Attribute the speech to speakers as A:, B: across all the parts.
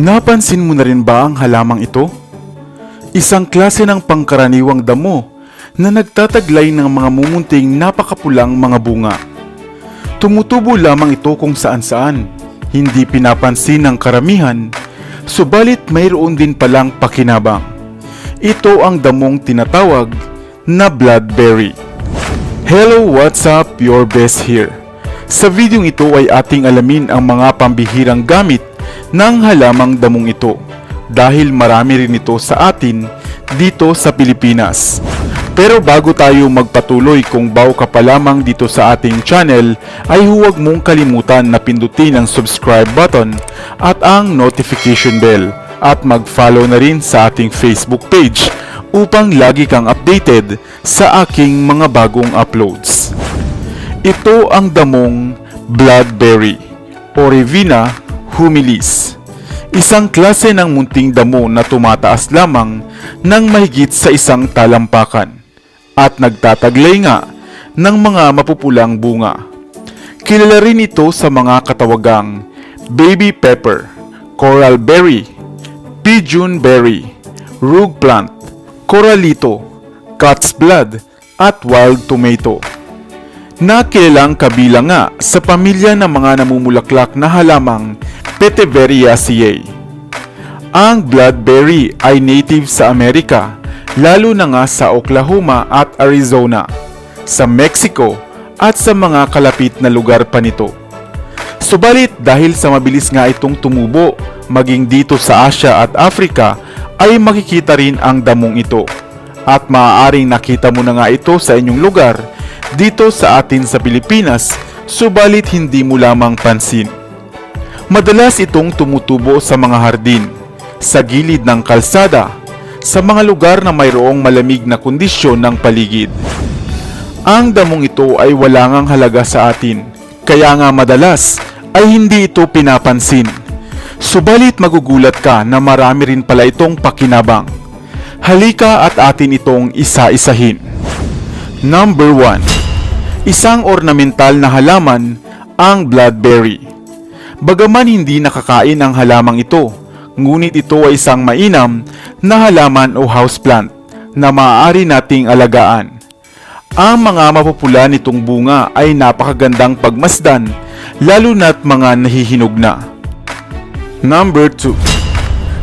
A: Napansin mo na rin ba ang halamang ito? Isang klase ng pangkaraniwang damo na nagtataglay ng mga mumunting napakapulang mga bunga. Tumutubo lamang ito kung saan-saan, hindi pinapansin ng karamihan, subalit mayroon din palang pakinabang. Ito ang damong tinatawag na bloodberry. Hello, what's up? Your best here. Sa videong ito ay ating alamin ang mga pambihirang gamit ng halamang damong ito dahil marami rin ito sa atin dito sa Pilipinas. Pero bago tayo magpatuloy kung bago ka pa lamang dito sa ating channel ay huwag mong kalimutan na pindutin ang subscribe button at ang notification bell at mag-follow na rin sa ating Facebook page upang lagi kang updated sa aking mga bagong uploads. Ito ang damong bloodberry o Revina humilis. Isang klase ng munting damo na tumataas lamang ng mahigit sa isang talampakan at nagtataglay nga ng mga mapupulang bunga. Kilala rin ito sa mga katawagang baby pepper, coral berry, pigeon berry, rug plant, coralito, cat's blood, at wild tomato na kilalang kabilang nga sa pamilya ng mga namumulaklak na halamang Peteveriaceae. Ang bloodberry ay native sa Amerika, lalo na nga sa Oklahoma at Arizona, sa Mexico at sa mga kalapit na lugar pa nito. Subalit dahil sa mabilis nga itong tumubo, maging dito sa Asia at Africa, ay makikita rin ang damong ito. At maaaring nakita mo na nga ito sa inyong lugar, dito sa atin sa Pilipinas, subalit hindi mo lamang pansin. Madalas itong tumutubo sa mga hardin, sa gilid ng kalsada, sa mga lugar na mayroong malamig na kondisyon ng paligid. Ang damong ito ay wala halaga sa atin, kaya nga madalas ay hindi ito pinapansin. Subalit magugulat ka na marami rin pala itong pakinabang. Halika at atin itong isa-isahin. Number 1. Isang ornamental na halaman ang bloodberry. Bagaman hindi nakakain ang halamang ito, ngunit ito ay isang mainam na halaman o houseplant na maaari nating alagaan. Ang mga mapupula nitong bunga ay napakagandang pagmasdan, lalo na't mga nahihinog na. Number 2.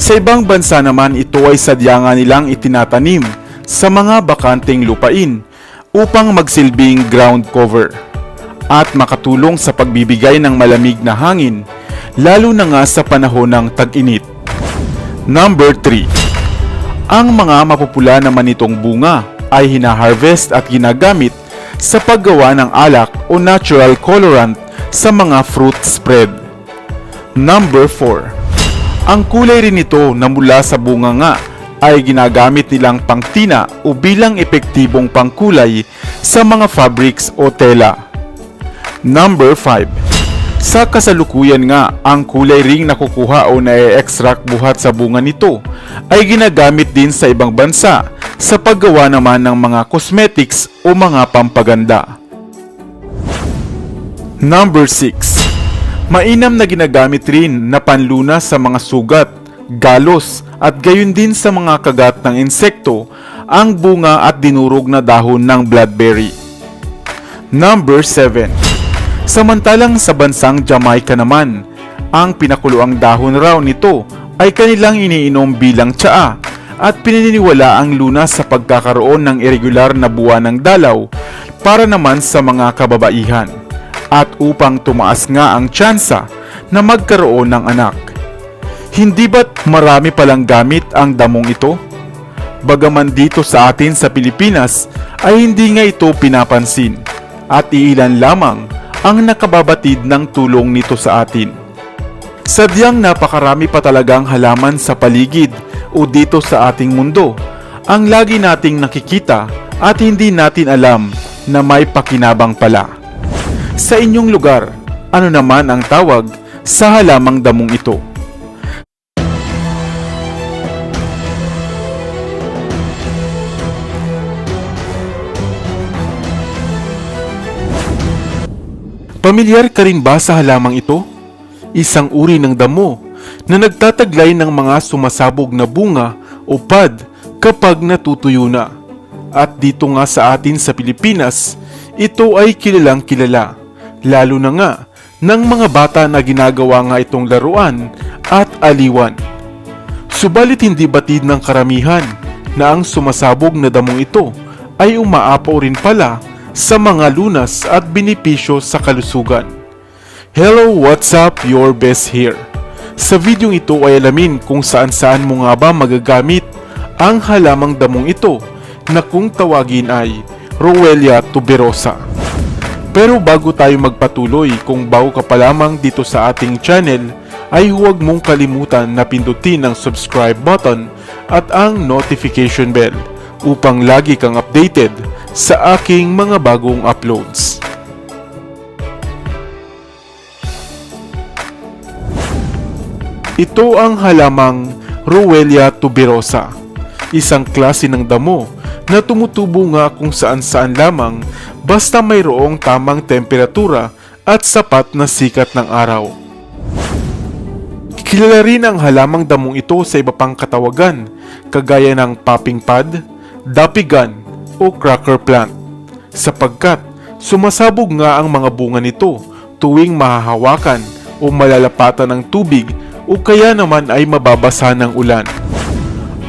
A: Sa ibang bansa naman ito ay sadya nilang itinatanim sa mga bakanteng lupain upang magsilbing ground cover at makatulong sa pagbibigay ng malamig na hangin lalo na nga sa panahon ng tag-init. Number 3. Ang mga mapupula naman nitong bunga ay hinaharvest at ginagamit sa paggawa ng alak o natural colorant sa mga fruit spread. Number 4. Ang kulay rin nito na mula sa bunga nga ay ginagamit nilang pangtina o bilang epektibong pangkulay sa mga fabrics o tela. Number 5. Sa kasalukuyan nga, ang kulay ring nakukuha o na-extract buhat sa bunga nito ay ginagamit din sa ibang bansa sa paggawa naman ng mga cosmetics o mga pampaganda. Number 6. Mainam na ginagamit rin na panlunas sa mga sugat, galos at gayon din sa mga kagat ng insekto ang bunga at dinurog na dahon ng bloodberry. Number 7. Samantalang sa bansang Jamaica naman, ang pinakuluang dahon raw nito ay kanilang iniinom bilang tsaa at pinaniniwala ang lunas sa pagkakaroon ng irregular na buwan ng dalaw para naman sa mga kababaihan at upang tumaas nga ang tsansa na magkaroon ng anak. Hindi ba't marami palang gamit ang damong ito? Bagaman dito sa atin sa Pilipinas ay hindi nga ito pinapansin at iilan lamang ang nakababatid ng tulong nito sa atin. Sadyang napakarami pa talagang halaman sa paligid o dito sa ating mundo ang lagi nating nakikita at hindi natin alam na may pakinabang pala. Sa inyong lugar, ano naman ang tawag sa halamang damong ito? Pamilyar ka rin ba sa halamang ito? Isang uri ng damo na nagtataglay ng mga sumasabog na bunga o pod kapag natutuyo na. At dito nga sa atin sa Pilipinas, ito ay kilalang kilala, lalo na nga ng mga bata na ginagawa nga itong laruan at aliwan. Subalit hindi batid ng karamihan na ang sumasabog na damong ito ay umaapaw rin pala sa mga lunas at binipisyo sa kalusugan. Hello, what's up? Your best here. Sa videong ito ay alamin kung saan saan mo nga ba magagamit ang halamang damong ito na kung tawagin ay Rowelia tuberosa. Pero bago tayo magpatuloy, kung bago ka pa lamang dito sa ating channel, ay huwag mong kalimutan na pindutin ang subscribe button at ang notification bell upang lagi kang updated sa aking mga bagong uploads. Ito ang halamang Rowelia tuberosa, isang klase ng damo na tumutubo nga kung saan-saan lamang basta mayroong tamang temperatura at sapat na sikat ng araw. Kilala rin ang halamang damong ito sa iba pang katawagan, kagaya ng popping pad, dapigan o cracker plant, sapagkat sumasabog nga ang mga bunga nito tuwing mahahawakan o malalapatan ng tubig o kaya naman ay mababasa ng ulan.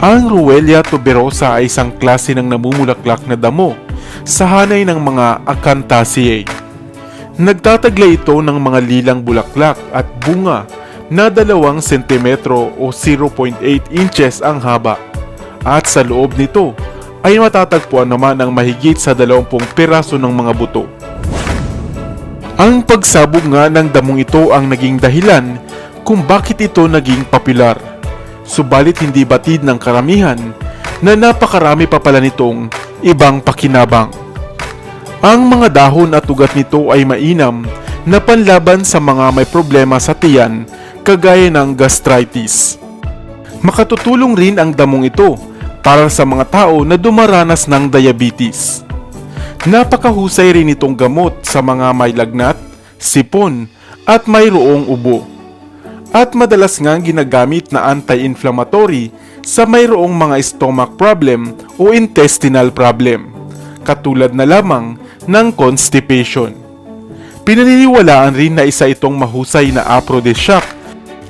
A: Ang Ruelia tuberosa ay isang klase ng namumulaklak na damo sa hanay ng mga Acanthaceae. Nagtataglay ito ng mga lilang bulaklak at bunga na dalawang sentimetro o 0.8 inches ang haba. At sa loob nito ay matatagpuan naman ang mahigit sa 20 piraso ng mga buto. Ang pagsabog nga ng damong ito ang naging dahilan kung bakit ito naging popular. Subalit hindi batid ng karamihan na napakarami pa pala nitong ibang pakinabang. Ang mga dahon at ugat nito ay mainam na panlaban sa mga may problema sa tiyan kagaya ng gastritis. Makatutulong rin ang damong ito para sa mga tao na dumaranas ng diabetes. Napakahusay rin itong gamot sa mga may lagnat, sipon, at mayroong ubo. At madalas nga ginagamit na anti-inflammatory sa mayroong mga stomach problem o intestinal problem, katulad na lamang ng constipation. Pinaniniwalaan rin na isa itong mahusay na aphrodisiac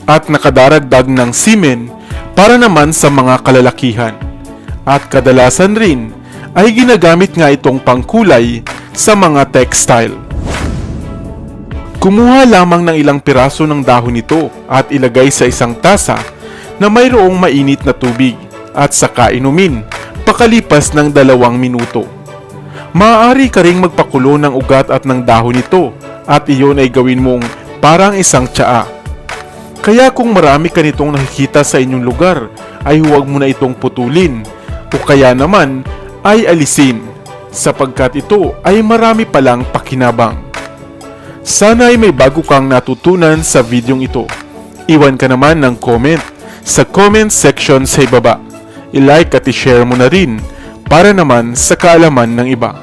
A: at nakadaragdag ng semen para naman sa mga kalalakihan. At kadalasan rin ay ginagamit nga itong pangkulay sa mga textile. Kumuha lamang ng ilang piraso ng dahon nito at ilagay sa isang tasa na mayroong mainit na tubig at saka inumin pakalipas ng dalawang minuto. Maaari ka ring magpakulo ng ugat at ng dahon nito at iyon ay gawin mong parang isang tsaa. Kaya kung marami ka nitong nakikita sa inyong lugar ay huwag mo na itong putulin o kaya naman ay alisin sapagkat ito ay marami palang pakinabang. Sana ay may bago kang natutunan sa videong ito. Iwan ka naman ng comment sa comment section sa ibaba. I-like at i-share mo na rin para naman sa kaalaman ng iba.